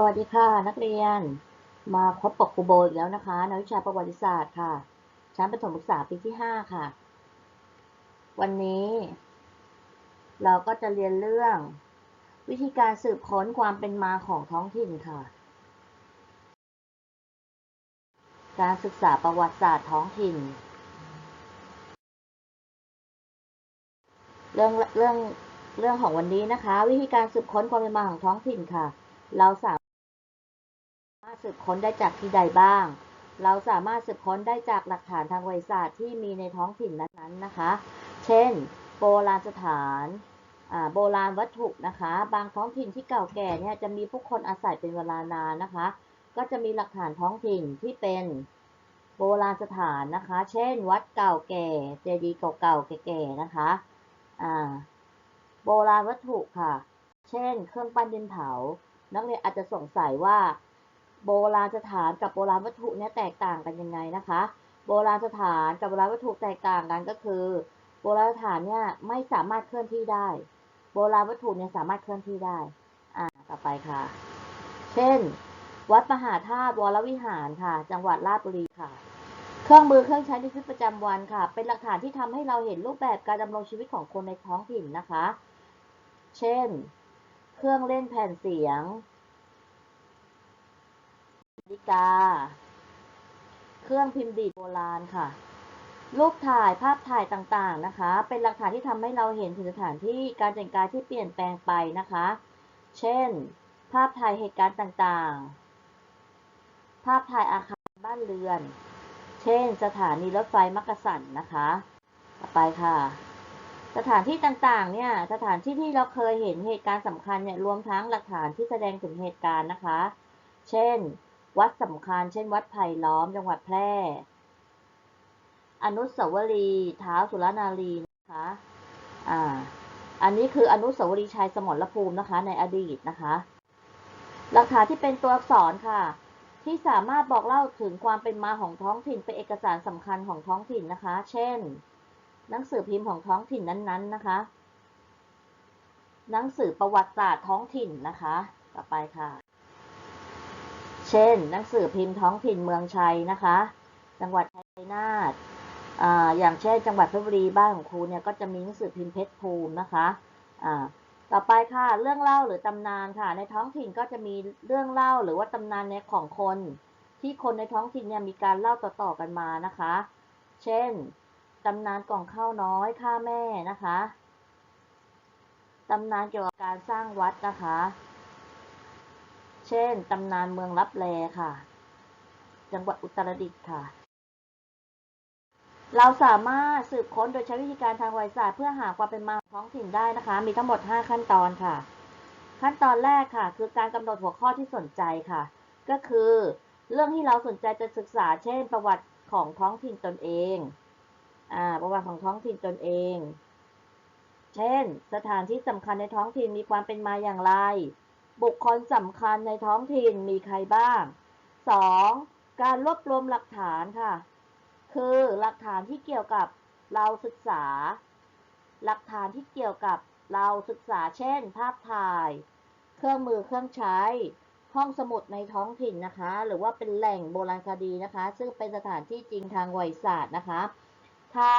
สวัสดีค่ะนักเรียน มาพบกับครูโบอีกแล้วนะคะในวิชาประวัติศาสตร์ค่ะ ชั้นประถมศึกษาปีที่ 5 ค่ะ วันนี้ เราก็จะเรียนเรื่อง วิธีการสืบค้นความเป็นมาของท้องถิ่นค่ะ การศึกษาประวัติศาสตร์ท้องถิ่น เรื่องเรื่องเรื่องของวันนี้นะคะ วิธีการสืบค้นความเป็นมาของท้องถิ่นค่ะ เราสามารถ สืบค้นได้จากที่ใดบ้าง เราสามารถสืบค้นได้จากหลักฐานทางประวัติศาสตร์ที่มีในท้องถิ่นนั้นๆนะคะ เช่น โบราณสถานโบราณวัตถุนะคะ บางท้องถิ่นที่เก่าแก่เนี่ยจะมีผู้คนอาศัยเป็นเวลานานนะคะ ก็จะมีหลักฐานท้องถิ่นที่เป็นโบราณสถานนะคะ เช่น วัดเก่าแก่ เจดีย์เก่าๆแก่ๆนะคะโบราณวัตถุค่ะ เช่น เครื่องปั้นดินเผา นักเรียนอาจจะสงสัยว่า โบราณสถานกับโบราณวัตถุเนี่ยแตกต่างกันยังไงนะคะ โบราณสถานกับโบราณวัตถุแตกต่างกันก็คือ โบราณสถานเนี่ยไม่สามารถเคลื่อนที่ได้ โบราณวัตถุเนี่ยสามารถเคลื่อนที่ได้ อ่า ต่อไปค่ะ เช่น วัดมหาธาตุวรวิหารค่ะ จังหวัดราชบุรีค่ะ เครื่องมือเครื่องใช้ในชีวิตประจำวันค่ะ เป็นหลักฐานที่ทำให้เราเห็นรูปแบบการดำรงชีวิตของคนในท้องถิ่นนะคะ เช่น เครื่องเล่นแผ่นเสียง นิกา เครื่องพิมพ์ดีดโบราณค่ะ รูปถ่ายภาพถ่ายต่างๆนะคะ เป็นหลักฐานที่ทำให้เราเห็นถึงสถานที่การแต่งกายที่เปลี่ยนแปลงไปนะคะ เช่น ภาพถ่ายเหตุการณ์ต่างๆ ภาพถ่ายอาคารบ้านเรือน เช่น สถานีรถไฟมักกะสันนะคะ ต่อไปค่ะสถานที่ต่างๆ เนี่ย สถานที่ที่เราเคยเห็นเหตุการณ์สำคัญเนี่ย รวมทั้งหลักฐานที่แสดงถึงเหตุการณ์นะคะ เช่น วัดสำคัญ เช่น วัดไผ่ล้อม จังหวัดแพร่ อนุสาวรีย์เท้าวสุรนารีนะคะ อ่า อันนี้คืออนุสาวรีย์ชัยสมรภูมินะคะ ในอดีตนะคะ หลักฐานที่เป็นตัวอักษรค่ะ ที่สามารถบอกเล่าถึงความเป็นมาของท้องถิ่นเป็นเอกสารสำคัญของท้องถิ่นนะคะ เช่น หนังสือพิมพ์ของท้องถิ่นนั้นๆนะคะ หนังสือประวัติศาสตร์ท้องถิ่นนะคะ ต่อไปค่ะ เช่น หนังสือพิมพ์ท้องถิ่นเมืองชัยนะคะ จังหวัดชัยนาทอย่างเช่น จังหวัดเพชรบุรีบ้านของครูเนี่ยก็จะมีหนังสือพิมพ์เพชรภูมินะคะต่อไปค่ะ เรื่องเล่าหรือตำนานค่ะ ในท้องถิ่นก็จะมีเรื่องเล่าหรือว่าตำนานเนี่ยของคน ที่คนในท้องถิ่นเนี่ยมีการเล่าต่อๆกันมานะคะ เช่นตำนานกล่องข้าวน้อยข้าแม่นะคะตำนานเกี่ยวกับการสร้างวัดนะคะ เช่น ตำนานเมืองลับแลค่ะ จังหวัดอุตรดิตถ์ค่ะ เราสามารถสืบค้นโดยใช้วิธีการทางประวัติศาสตร์เพื่อหาความเป็นมาของท้องถิ่นได้นะคะ มีทั้งหมด 5 ขั้นตอนค่ะ ขั้นตอนแรกค่ะ คือการกำหนดหัวข้อที่สนใจค่ะ ก็คือ เรื่องที่เราสนใจจะศึกษา เช่น ประวัติของท้องถิ่นตนเองอ่าประวัติของท้องถิ่นตนเอง เช่น สถานที่สำคัญในท้องถิ่นมีความเป็นมาอย่างไร บุคคลสำคัญในท้องถิ่นมีใครบ้าง 2. การรวบรวมหลักฐานค่ะ คือหลักฐานที่เกี่ยวกับเราศึกษา หลักฐานที่เกี่ยวกับเราศึกษาเช่น ภาพถ่าย เครื่องมือเครื่องใช้ ห้องสมุดในท้องถิ่นนะคะ หรือว่าเป็นแหล่งโบราณคดีนะคะ ซึ่งเป็นสถานที่จริงทางวัติศาสตร์นะคะ ถ้า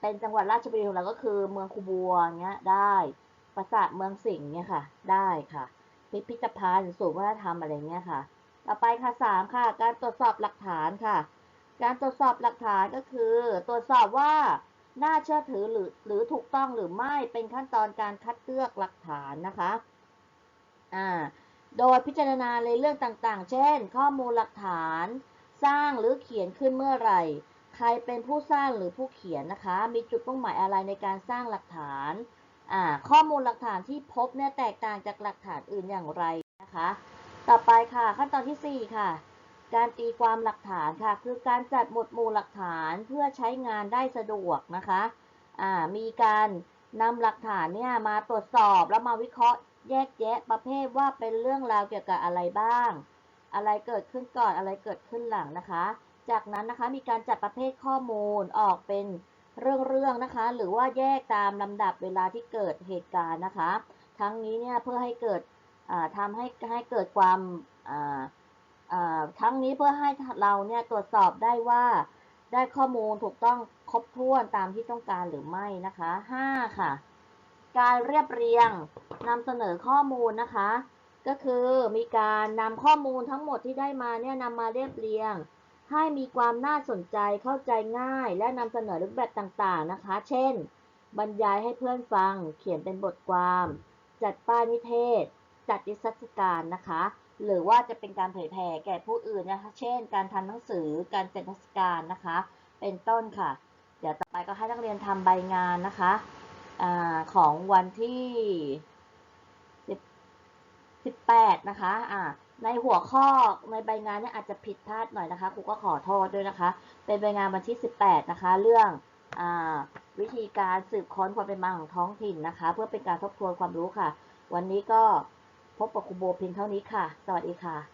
เป็นจังหวัดราชบุรีของเราก็คือเมืองคูบัวเงี้ยได้ ปราสาทเมืองสิงห์เนี่ยค่ะ ได้ค่ะ พิพิธภัณฑ์ศูนย์วัฒนธรรมอะไรเงี้ยค่ะ ต่อไปค่ะสามค่ะ การตรวจสอบหลักฐานค่ะ การตรวจสอบหลักฐานก็คือ ตรวจสอบว่าน่าเชื่อถือหรือหรือถูกต้องหรือไม่เป็นขั้นตอนการคัดเลือกหลักฐานนะคะอ่าโดยพิจารณาในเรื่องต่างๆ เช่น ข้อมูลหลักฐาน สร้างหรือเขียนขึ้นเมื่อไหร่ ใครเป็นผู้สร้างหรือผู้เขียนนะคะ มีจุดมุ่งหมายอะไรในการสร้างหลักฐาน ข้อมูลหลักฐานที่พบเนี่ยแตกต่างจากหลักฐานอื่นอย่างไรนะคะ ต่อไปค่ะขั้นตอนที่ 4 ค่ะ การตีความหลักฐานค่ะ คือการจัดหมวดหมู่หลักฐานเพื่อใช้งานได้สะดวกนะคะมีการนำหลักฐานเนี่ยมาตรวจสอบแล้วมาวิเคราะห์แยกแยะประเภทว่าเป็นเรื่องราวเกี่ยวกับอะไรบ้าง อะไรเกิดขึ้นก่อนอะไรเกิดขึ้นหลังนะคะ จากนั้นนะคะมีการจัดประเภทข้อมูลออกเป็น เรื่องๆนะคะ หรือว่าแยกตามลำดับเวลาที่เกิดเหตุการณ์นะคะ ทั้งนี้เนี่ยเพื่อให้เกิดอ่าทำให้ให้เกิดความอ่าอ่าทั้งนี้เพื่อให้เราเนี่ยตรวจสอบได้ว่าได้ข้อมูลถูกต้องครบถ้วนตามที่ต้องการหรือไม่นะคะห้าค่ะ การเรียบเรียงนำเสนอข้อมูลนะคะ ก็คือมีการนำข้อมูลทั้งหมดที่ได้มาเนี่ยนำมาเรียบเรียง ให้มีความน่าสนใจเข้าใจง่าย และนำเสนอรูปแบบต่างๆนะคะ เช่น บรรยายให้เพื่อนฟัง เขียนเป็นบทความ จัดป้ายนิเทศ จัดนิทรรศการนะคะ หรือว่าจะเป็นการเผยแผ่แก่ผู้อื่นนะคะ เช่น การทำหนังสือ การจัดนิทรรศการนะคะ เป็นต้นค่ะ เดี๋ยวต่อไปก็ให้นักเรียนทำใบงานนะคะอของวันที่10 18นะคะอ่า ในหัวข้อในใบงานเนี่ยอาจจะผิดพลาดหน่อยนะคะครูก็ขอโทษด้วยนะคะ เป็นใบงานวันที่ 18 นะคะ เรื่องอวิธีการสืบค้นความเป็นมาของท้องถิ่นนะคะ เพื่อเป็นการทบทวนความรู้ค่ะ วันนี้ก็พบกับครูโบเพียงเท่านี้ค่ะ สวัสดีค่ะ